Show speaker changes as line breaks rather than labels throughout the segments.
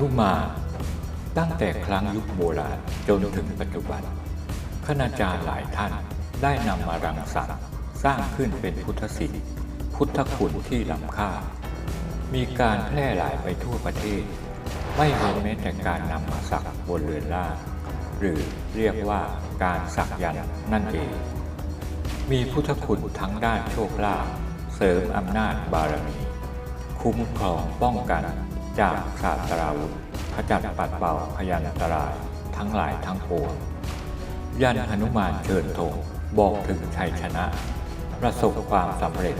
นุมา ตั้งแต่ครั้งยุคโบราณจนถึงปัจจุบันคณาจารย์หลายท่านได้นำมารังสรรค์สร้างขึ้นเป็นพุทธศิลป์พุทธคุณที่ล้ำค่า มีการแพร่หลายไปทั่วประเทศ ไม่เว้นแม้แต่การนำมาสักบนเรือนร่างหรือเรียกว่าการสักยันต์นั่นเอง มีพุทธคุณทั้งด้านโชคลาภเสริมอำนาจบารมี คุ้มครองป้องกัน จากศาสตราวุธขจัดปัดเป่าพยันตรายทั้งหลายทั้งปวงยันหนุมานเชิญธงบอกถึงชัยชนะ ประสบความสำเร็จ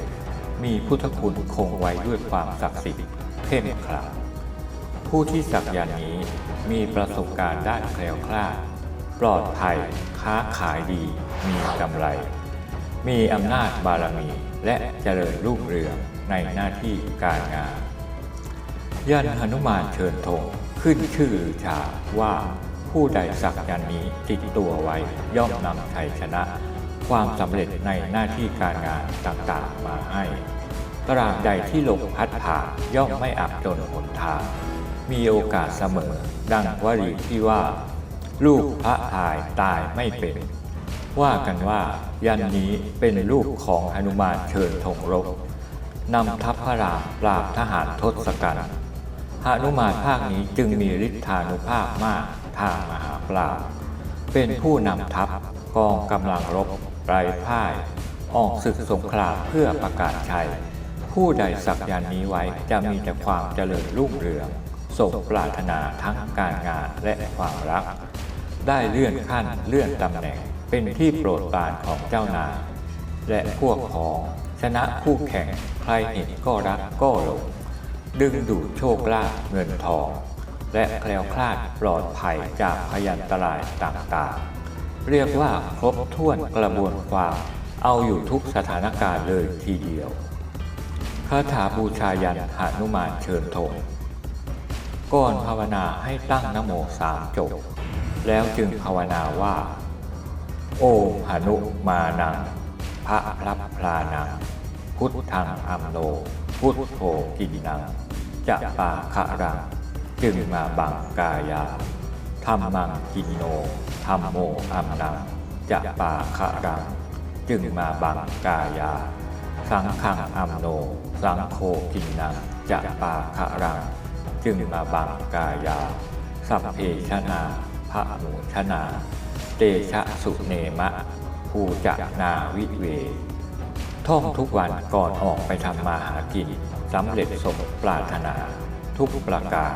มีพุทธคุณคงไว้ด้วยความศักดิ์สิทธิ์เข้มขลังผู้ที่สักยันนี้มีประสบการณ์ด้านแคล้วคลาด ปลอดภัย ค้าขายดี มีกำไร มีอำนาจบารมีและเจริญรุ่งเรืองในหน้าที่การงาน ยันหนุมานเชิญธงขึ้นชื่อชาว่าผู้ใดสักยันนี้ติดตัวไว้ย่อมนำชัยชนะ ความสำเร็จในหน้าที่การงานต่างๆมาให้ตราบใดที่ลมพัดผ่าย่อมไม่อับจนหนทาง มีโอกาสเสมอ ดังวลีที่ว่า ลูกพระพายตายไม่เป็น ว่ากันว่า ยันนี้เป็นลูกของหนุมานเชิญธงรบนำทัพพระรามปราบทหารทศกัณฐ์ หนุมานภาคนี้จึงมีฤทธานุภาพมากทางมหาปราบเป็นผู้นำทัพกองกำลังรบไร้พ่าย ออกศึกสงครามเพื่อประกาศชัย ผู้ใดสักยันนี้ไว้จะมีแต่ความเจริญรุ่งเรืองสมปรารถนาทั้งการงานและความรัก ได้เลื่อนขั้นเลื่อนตำแหน่งเป็นที่โปรดปรานของเจ้านายและพวกพ้องชนะคู่แข่งใครเห็นก็รักก็หลง ดึงดูดโชคลาภเงินทอง และแคล้วคลาดปลอดภัยจากพยันตรายต่างๆ เรียกว่าครบถ้วนกระบวนความเอาอยู่ทุกสถานการณ์เลยทีเดียวคาถาบูชายันหนุมานเชิญธงก่อนภาวนาให้ตั้งนโมสามจบ แล้วจึงภาวนาว่า โอมหนุมานัง พระพลับพลานัง พุทธังอัมโนพุทโธกินนัง จะปาคะรังจึงมาบังกายาธรรมังกินโนธรรมโมอัมนังจะปาคะรัง จึงมาบังกายา สังขังอัมโน สังโฆกินนังจะปาคะรัง จึงมาบังกายา สัพเพชนาพระหมูชนา เตชะสุเนมะภูจะนาวิเว ท่องทุกวันก่อนออกไปทำมาหากินสำเร็จสมปรารถนา ทุกประการ